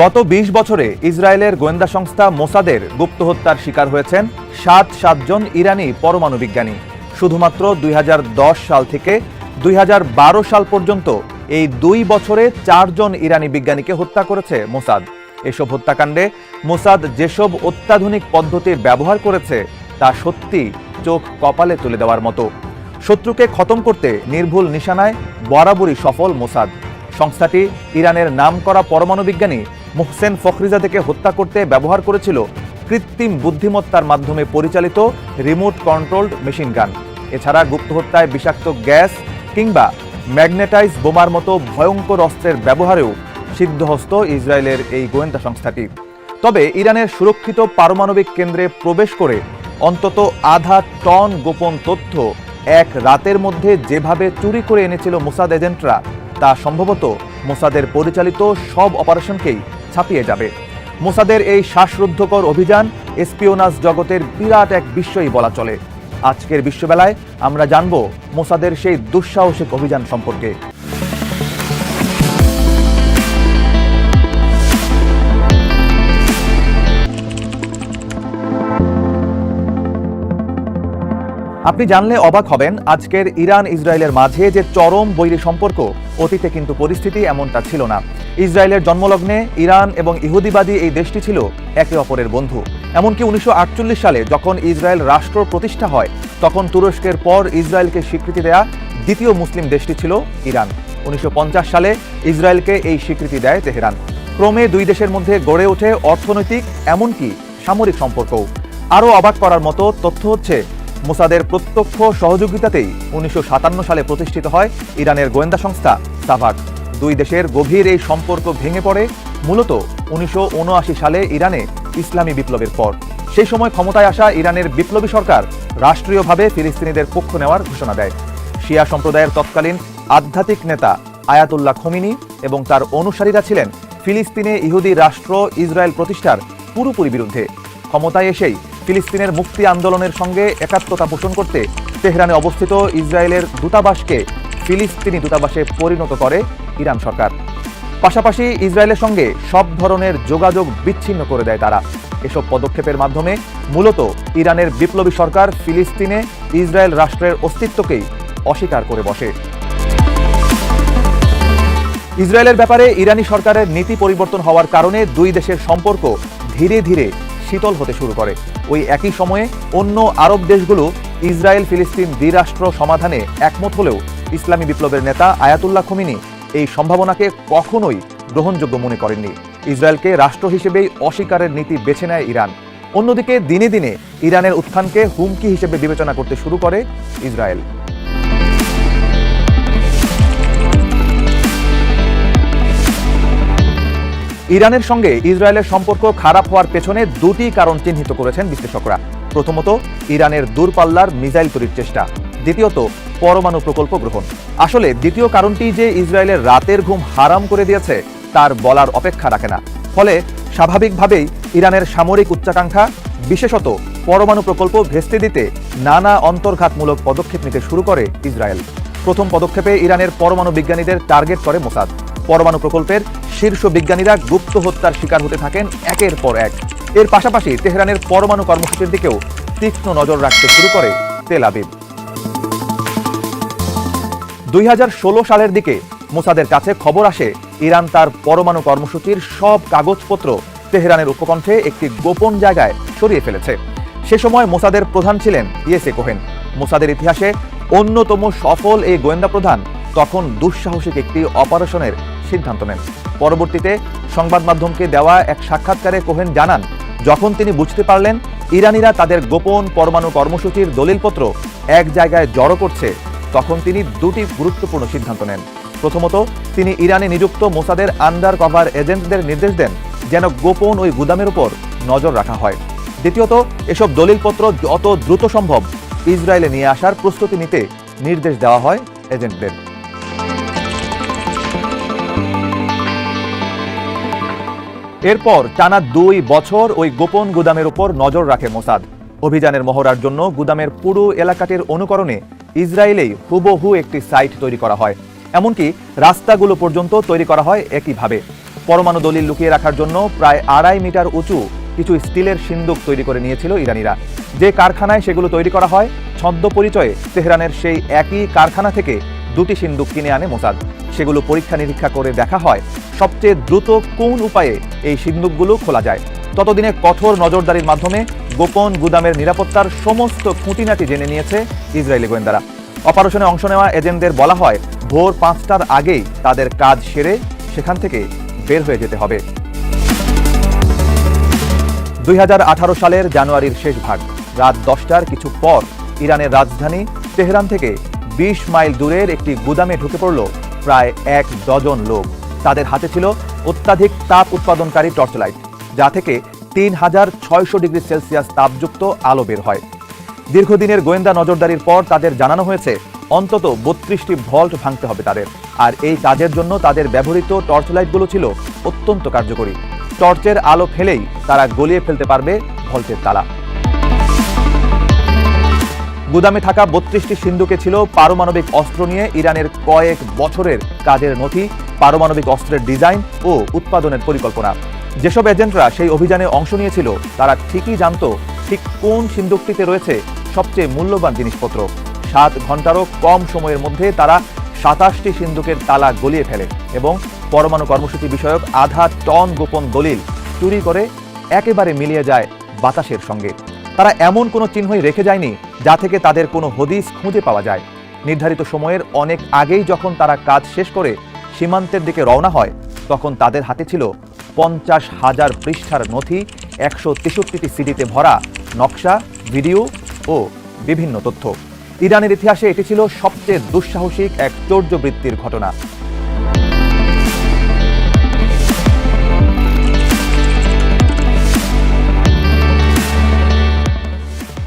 গত ২০ বছরে ইসরায়েলের গোয়েন্দা সংস্থা মোসাদের গুপ্ত হত্যার শিকার হয়েছেন সাত সাতজন ইরানি পরমাণু বিজ্ঞানী। শুধুমাত্র দুই হাজার দশ সাল থেকে দুই হাজার বারো সাল পর্যন্ত এই দুই বছরে চারজন ইরানি বিজ্ঞানীকে হত্যা করেছে মোসাদ। এসব হত্যাকাণ্ডে মোসাদ যেসব অত্যাধুনিক পদ্ধতি ব্যবহার করেছে, তা সত্যি চোখ কপালে তুলে দেওয়ার মতো। শত্রুকে খতম করতে নির্ভুল নিশানায় বরাবরই সফল মোসাদ। সংস্থাটি ইরানের নাম করা পরমাণু বিজ্ঞানী মোহসেন ফখরিজাদেকে হত্যা করতে ব্যবহার করেছিল কৃত্রিম বুদ্ধিমত্তার মাধ্যমে পরিচালিত রিমোট কন্ট্রোলড মেশিন গান। এছাড়া গুপ্ত হত্যায় বিষাক্ত গ্যাস কিংবা ম্যাগনেটাইজ বোমার মতো ভয়ঙ্কর অস্ত্রের ব্যবহারেও সিদ্ধহস্ত ইসরায়েলের এই গোয়েন্দা সংস্থাটি। তবে ইরানের সুরক্ষিত পারমাণবিক কেন্দ্রে প্রবেশ করে অন্তত আধা টন গোপন তথ্য এক রাতের মধ্যে যেভাবে চুরি করে এনেছিল মোসাদ এজেন্টরা, তা সম্ভবত মোসাদের পরিচালিত সব অপারেশনকেই ছাপিয়ে যাবে। মোসাদের এই শ্বাসরুদ্ধকর অভিযান এসপিওনাস জগতের বিরাট এক বিশ্বই বলা চলে। আজকের বিশ্ববেলায় আমরা জানব মোসাদের সেই দুঃসাহসিক অভিযান সম্পর্কে। আপনি জানলে অবাক হবেন, আজকের ইরান ইসরায়েলের মাঝে যে চরম বৈরী সম্পর্ক, অতীতে কিন্তু পরিস্থিতি এমনটা ছিল না। ইসরায়েলের জন্মলগ্নে ইরান এবং ইহুদিবাদী এই দেশটি ছিল একে অপরের বন্ধু। এমনকি উনিশশো আটচল্লিশ সালে যখন ইসরায়েল রাষ্ট্র প্রতিষ্ঠা হয়, তখন তুরস্কের পর ইসরায়েলকে স্বীকৃতি দেয়া দ্বিতীয় মুসলিম দেশটি ছিল ইরান। উনিশশো পঞ্চাশ সালে ইসরায়েলকে এই স্বীকৃতি দেয় তেহরান। ক্রমে দুই দেশের মধ্যে গড়ে ওঠে অর্থনৈতিক, এমনকি সামরিক সম্পর্কও। আরও অবাক করার মতো তথ্য হচ্ছে মোসাদের প্রত্যক্ষ সহযোগিতাতেই উনিশশো সাতান্ন সালে প্রতিষ্ঠিত হয় ইরানের গোয়েন্দা সংস্থা সাভাক। দুই দেশের গভীর এই সম্পর্ক ভেঙে পড়ে মূলত উনিশশো উনআশি সালে ইরানে ইসলামী বিপ্লবের পর। সেই সময় ক্ষমতায় আসা ইরানের বিপ্লবী সরকার রাষ্ট্রীয়ভাবে ফিলিস্তিনিদের পক্ষ নেওয়ার ঘোষণা দেয়। শিয়া সম্প্রদায়ের তৎকালীন আধ্যাত্মিক নেতা আয়াতুল্লাহ খমিনি এবং তার অনুসারীরা ছিলেন ফিলিস্তিনে ইহুদি রাষ্ট্র ইসরায়েল প্রতিষ্ঠার পুরোপুরি বিরুদ্ধে। ক্ষমতায় এসেই ফিলিস্তিনের মুক্তি আন্দোলনের সঙ্গে একাত্মতা পোষণ করতে তেহরানে অবস্থিত ইসরায়েলের দূতাবাসকে ফিলিস্তিনি দূতাবাসে পরিণত করে ইরান সরকার। পাশাপাশি ইসরায়েলের সঙ্গে সব ধরনের যোগাযোগ বিচ্ছিন্ন করে দেয় তারা। এসব পদক্ষেপের মাধ্যমে মূলত ইরানের বিপ্লবী সরকার ফিলিস্তিনে ইসরায়েল রাষ্ট্রের অস্তিত্বকেই অস্বীকার করে বসে। ইসরায়েলের ব্যাপারে ইরানি সরকারের নীতি পরিবর্তন হওয়ার কারণে দুই দেশের সম্পর্ক ধীরে ধীরে শীতল হতে শুরু করে। ওই একই সময়ে অন্য আরব দেশগুলো ইসরায়েল ফিলিস্তিন দ্বিরাষ্ট্র সমাধানে একমত হলেও ইসলামী বিপ্লবের নেতা আয়াতুল্লাহ খমিনি এই সম্ভাবনাকে কখনোই গ্রহণযোগ্য মনে করেননি। ইসরায়েলকে রাষ্ট্র হিসেবেই অস্বীকারের নীতি বেছে নেয় ইরান। অন্যদিকে দিনে দিনে ইরানের উত্থানকে হুমকি হিসেবে বিবেচনা করতে শুরু করে ইসরায়েল। ইরানের সঙ্গে ইসরায়েলের সম্পর্ক খারাপ হওয়ার পেছনে দুটি কারণ চিহ্নিত করেছেন বিশ্লেষকরা। প্রথমত, ইরানের দূরপাল্লার মিসাইল তৈরির চেষ্টা। দ্বিতীয়ত, পরমাণু প্রকল্প গ্রহণ। আসলে দ্বিতীয় কারণটি যে ইসরায়েলের রাতের ঘুম হারাম করে দিয়েছে, তার বলার অপেক্ষা রাখে না। ফলে স্বাভাবিকভাবেই ইরানের সামরিক উচ্চাকাঙ্ক্ষা, বিশেষত পরমাণু প্রকল্প ভেস্তে দিতে নানা অন্তর্ঘাতমূলক পদক্ষেপ নিতে শুরু করে ইসরায়েল। প্রথম পদক্ষেপে ইরানের পরমাণু বিজ্ঞানীদের টার্গেট করে মোসাদ। পরমাণু প্রকল্পের শীর্ষ বিজ্ঞানীরা গুপ্ত হত্যার শিকার হতে থাকেন একের পর এক। এর পাশাপাশি তেহরানের পরমাণু কর্মসূচির দিকেও তীক্ষ্ণ নজর রাখতে শুরু করে তেল আবিব। দুই হাজার ষোলো সালের দিকে মোসাদের কাছে খবর আসে, ইরান তার পরমাণু কর্মসূচির সব কাগজপত্র তেহরানের উপকণ্ঠে একটি গোপন জায়গায় সরিয়ে ফেলেছে। সে সময় মোসাদের প্রধান ছিলেন ইয়েসে কোহেন। মোসাদের ইতিহাসে অন্যতম সফল এই গোয়েন্দা প্রধান তখন দুঃসাহসিক একটি অপারেশনের সিদ্ধান্ত নেন। পরবর্তীতে সংবাদ মাধ্যমকে দেওয়া এক সাক্ষাৎকারে কোহেন জানান, যখন তিনি বুঝতে পারলেন ইরানিরা তাদের গোপন পরমাণু কর্মসূচির দলিলপত্র এক জায়গায় জড়ো করছে, তখন তিনি দুটি গুরুত্বপূর্ণ সিদ্ধান্ত নেন। প্রথমত, তিনি ইরানে নিযুক্ত মোসাদের আন্ডার কভার এজেন্টদের নির্দেশ দেন যেন গোপন ওই গুদামের উপর নজর রাখা হয়। দ্বিতীয়ত, এসব দলিলপত্র যত দ্রুত সম্ভব ইসরায়েলে নিয়ে আসার প্রস্তুতি নিতে নির্দেশ দেওয়া হয় এজেন্টদের এরপর টানা দুই বছর ওই গোপন গুদামের উপর নজর রাখে মোসাদ। অভিযানের মহড়ার জন্য গুদামের পুরো এলাকাটির অনুকরণে ইসরায়েলেই হুবহু একটি সাইট তৈরি করা হয়। এমনকি রাস্তাগুলো পর্যন্ত তৈরি করা হয় একইভাবে। পরমাণু দলিল লুকিয়ে রাখার জন্য প্রায় আড়াই মিটার উঁচু কিছু স্টিলের সিন্দুক তৈরি করে নিয়েছিল ইরানিরা। যে কারখানায় সেগুলো তৈরি করা হয়, ছদ্ম পরিচয়ে তেহরানের সেই একই কারখানা থেকে দুটি সিন্দুক কিনে আনে মোসাদ। সেগুলো পরীক্ষা নিরীক্ষা করে দেখা হয় সবচেয়ে দ্রুত কোন উপায়ে এই সিন্দুকগুলো খোলা যায়? ততদিনে কঠোর নজরদারির মাধ্যমে গোপন গুদামের নিরাপত্তার সমস্ত খুঁটিনাটি জেনে নিয়েছে ইসরায়েলি গোয়েন্দারা। অপারেশনে অংশ নেওয়া এজেন্টদের বলা হয়, ভোর পাঁচটার আগেই তাদের কাজ সেরে সেখান থেকে বের হয়ে যেতে হবে। দুই হাজার আঠারো সালের জানুয়ারির শেষ ভাগ, রাত দশটার কিছু পর ইরানের রাজধানী তেহরান থেকে বিশ মাইল দূরের একটি গুদামে ঢুকে পড়ল প্রায় এক ডজন লোক। তাদের হাতে ছিল অত্যাধিক তাপ উৎপাদনকারী টর্চ লাইট যা থেকে তিন হাজার ছয়শো ডিগ্রি সেলসিয়াস তাপযুক্ত আলো বের হয়। দীর্ঘদিনের গোয়েন্দা নজরদারির পর তাদের জানানো হয়েছে, অন্তত বত্রিশটি ভল্ট ভাঙতে হবে তাদের, আর এই কাজের জন্য তাদের ব্যবহৃত টর্চ লাইটগুলো ছিল অত্যন্ত কার্যকরী। টর্চের আলো ফেলেই তারা গলিয়ে ফেলতে পারবে ভল্টের তালা। গুদামে থাকা বত্রিশটি সিন্ধুকে ছিল পারমাণবিক অস্ত্র নিয়ে ইরানের কয়েক বছরের কাজের নথি পারমাণবিক অস্ত্রের ডিজাইন ও উৎপাদনের পরিকল্পনা। যেসব এজেন্টরা সেই অভিযানে অংশ নিয়েছিল, তারা ঠিকই জানতো ঠিক কোন সিন্ধুকটিতে রয়েছে সবচেয়ে মূল্যবান জিনিসপত্র। সাত ঘন্টারও কম সময়ের মধ্যে তারা সাতাশটি সিন্ধুকের তালা গলিয়ে ফেলে এবং পরমাণু কর্মসূচি বিষয়ক আধা টন গোপন দলিল চুরি করে একেবারে মিলিয়ে যায় বাতাসের সঙ্গে। তারা এমন কোনো চিহ্নই রেখে যায়নি যা থেকে তাদের কোনো হদিস খুঁজে পাওয়া যায়। নির্ধারিত সময়ের অনেক আগেই যখন তারা কাজ শেষ করে সীমান্তের দিকে রওনা হয়, তখন তাদের হাতে ছিল পঞ্চাশ হাজার পৃষ্ঠার নথি, একশো তেষট্টিটি সিডিতে ভরা নকশা, ভিডিও ও বিভিন্ন তথ্য। ইরানের ইতিহাসে এটি ছিল সবচেয়ে দুঃসাহসিক এক চৌর্যবৃত্তির ঘটনা।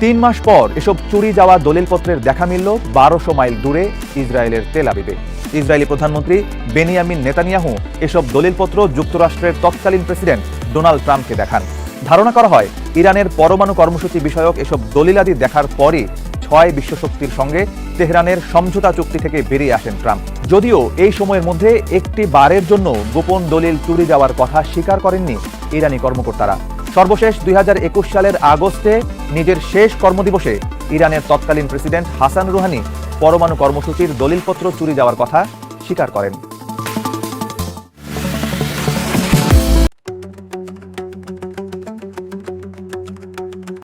তিন মাস পর এসব চুরি যাওয়া দলিলপত্রের দেখা মিলল বারোশো মাইল দূরে ইসরায়েলের তেল আবিবে। ইসরায়েলি প্রধানমন্ত্রী বেনিয়ামিন নেতানিয়াহু এসব দলিলপত্র যুক্তরাষ্ট্রের তৎকালীন প্রেসিডেন্ট ডোনাল্ড ট্রাম্পকে দেখান। ধারণা করা হয়, ইরানের পরমাণু কর্মসূচি বিষয়ক এসব দলিলাদি দেখার পরই ছয় বিশ্বশক্তির সঙ্গে তেহরানের সমঝোতা চুক্তি থেকে বেরিয়ে আসেন ট্রাম্প। যদিও এই সময়ের মধ্যে একটি বারের জন্য গোপন দলিল চুরি যাওয়ার কথা স্বীকার করেননি ইরানি কর্মকর্তারা। সর্বশেষ দুই হাজার একুশ সালের আগস্টে নিজের শেষ কর্মদিবসে ইরানের তৎকালীন প্রেসিডেন্ট হাসান রুহানি পরমাণু কর্মসূচির দলিলপত্র চুরি যাওয়ার কথা স্বীকার করেন।